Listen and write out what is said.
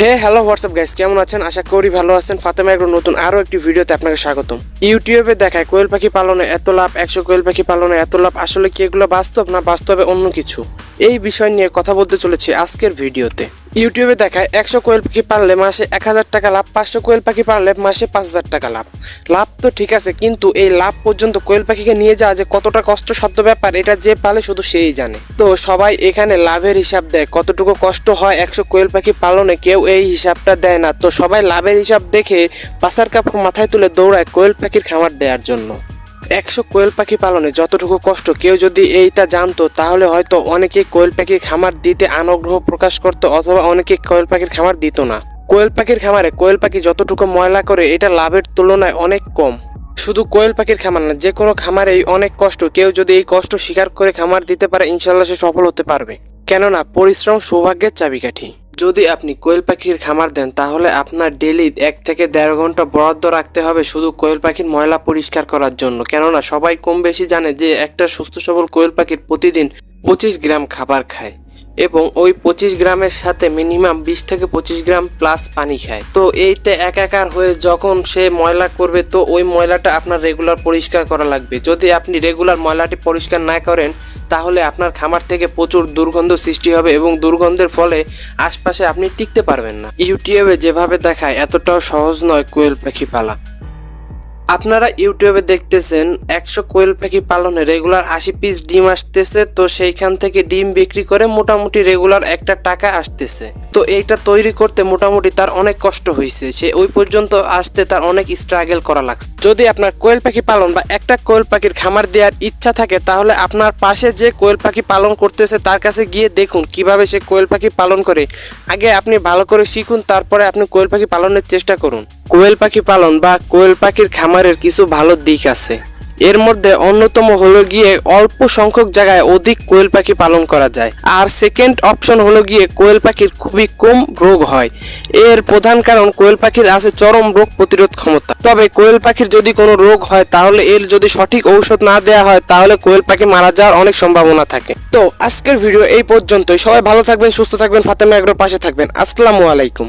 হে hello WhatsApp guys কেমন আছেন? আশা করি ভালো আছেন। ফাতেমা এগ্রো নতুন আরও একটি ভিডিওতে আপনাকে স্বাগতম। ইউটিউবে দেখায়, কোয়েল পাখি পালনে এত লাভ, একশো কোয়েল পাখি পালনে এত লাভ, আসলে কি এগুলো বাস্তব না বাস্তবে অন্য কিছু? এই বিষয় নিয়ে কথা বলতে চলেছি আজকের ভিডিওতে। ইউটিউবে দেখায় একশো কোয়েল পাখি পারলে মাসে এক হাজার টাকা লাভ, পাঁচশো কোয়েল পাখি পারলে মাসে পাঁচ হাজার টাকা লাভ। লাভ তো ঠিক আছে, কিন্তু এই লাভ পর্যন্ত কোয়েল পাখিকে নিয়ে যাওয়া যে কতটা কষ্টসাধ্য ব্যাপার, এটা যে পালে শুধু সেই জানে। তো সবাই এখানে লাভের হিসাব দেয়, কতটুকু কষ্ট হয় একশো কোয়েল পাখি পালনে কেউ এই হিসাবটা দেয় না। তো সবাই লাভের হিসাব দেখে পাশার কাপড় মাথায় তুলে দৌড়ায় কোয়েল পাখির খামার দেওয়ার জন্য। একশো কোয়েল পাখি পালনে যতটুকু কষ্ট, কেউ যদি এইটা জানতো, তাহলে হয়তো অনেকে কোয়েল পাখির খামার দিতে আনুগ্রহ প্রকাশ করতো অথবা অনেকে কোয়েল পাখির খামার দিত না। কোয়েল পাখির খামারে কোয়েল পাখি যতটুকু ময়লা করে, এটা লাভের তুলনায় অনেক কম। শুধু কোয়েল পাখির খামার না, যে কোনো খামারেই অনেক কষ্ট। কেউ যদি এই কষ্ট স্বীকার করে খামার দিতে পারে, ইনশাল্লাহ সে সফল হতে পারবে। কেননা, পরিশ্রম সৌভাগ্যের চাবিকাঠি। যদি আপনি কোয়েল পাখির খামার দেন, তাহলে আপনার ডেলি এক থেকে দেড় ঘণ্টা বরাদ্দ রাখতে হবে শুধু কোয়েল পাখির ময়লা পরিষ্কার করার জন্য। কেননা সবাই কম বেশি জানে যে একটা সুস্থ সবল কোয়েল পাখির প্রতিদিন পঁচিশ গ্রাম খাবার খায়। এবং ওই পঁচিশ গ্রামের সাথে মিনিমাম বিশ থেকে পঁচিশ গ্রাম প্লাস পানি খায়। তো এইটা একাকার হয়ে যখন সে ময়লা করবে, তো ওই ময়লাটা আপনার রেগুলার পরিষ্কার করা লাগবে। যদি আপনি রেগুলার ময়লাটি পরিষ্কার না করেন, তাহলে আপনার খামার থেকে প্রচুর দুর্গন্ধ সৃষ্টি হবে এবং দুর্গন্ধের ফলে আশপাশে আপনি টিকতে পারবেন না। ইউটিউবে যেভাবে দেখায়, এতটাও সহজ নয় কোয়েল পাখি পালা আপনারা ইউটিউবে দেখতেছেন, একশো কোয়েল পাখি পালনে রেগুলার আশি পিস ডিম আসতেছে, তো সেইখান থেকে ডিম বিক্রি করে মোটামুটি রেগুলার একটা টাকা আসতেছে। তো এইটা তৈরি করতে মোটামুটি তার অনেক কষ্ট হয়েছে সে ওই পর্যন্ত আসতে তার অনেক স্ট্রাগল করা লাগছে। যদি আপনার কোয়েল পাখি পালন বা একটা কোয়েল পাখির খামার দেওয়ার ইচ্ছা থাকে, তাহলে আপনার পাশে যে কোয়েল পাখি পালন করতেছে তার কাছে গিয়ে দেখুন কীভাবে সে কোয়েল পাখি পালন করে। আগে আপনি ভালো করে শিখুন, তারপরে আপনি কোয়েল পাখি পালনের চেষ্টা করুন। কোয়েল পাখি পালন বা কোয়েল পাখির খামারের কিছু ভালো দিক আছে। এর মধ্যে অন্যতম হলো গিয়ে অল্প সংখ্যক জায়গায় অধিক কোয়েল পাখি পালন করা যায়। আর সেকেন্ড অপশন হলো গিয়ে কোয়েল পাখির খুবই কম রোগ হয়। এর প্রধান কারণ কোয়েল পাখির আছে চরম রোগ প্রতিরোধ ক্ষমতা। তবে কোয়েল পাখির যদি কোনো রোগ হয়, তাহলে এর যদি সঠিক ঔষধ না দেওয়া হয়, তাহলে কোয়েল পাখি মারা যাওয়ার অনেক সম্ভাবনা থাকে। তো আজকের ভিডিও এই পর্যন্তই। সবাই ভালো থাকবেন, সুস্থ থাকবেন। ফাতেমা এগ্রোর পাশে থাকবেন। আসসালামু আলাইকুম।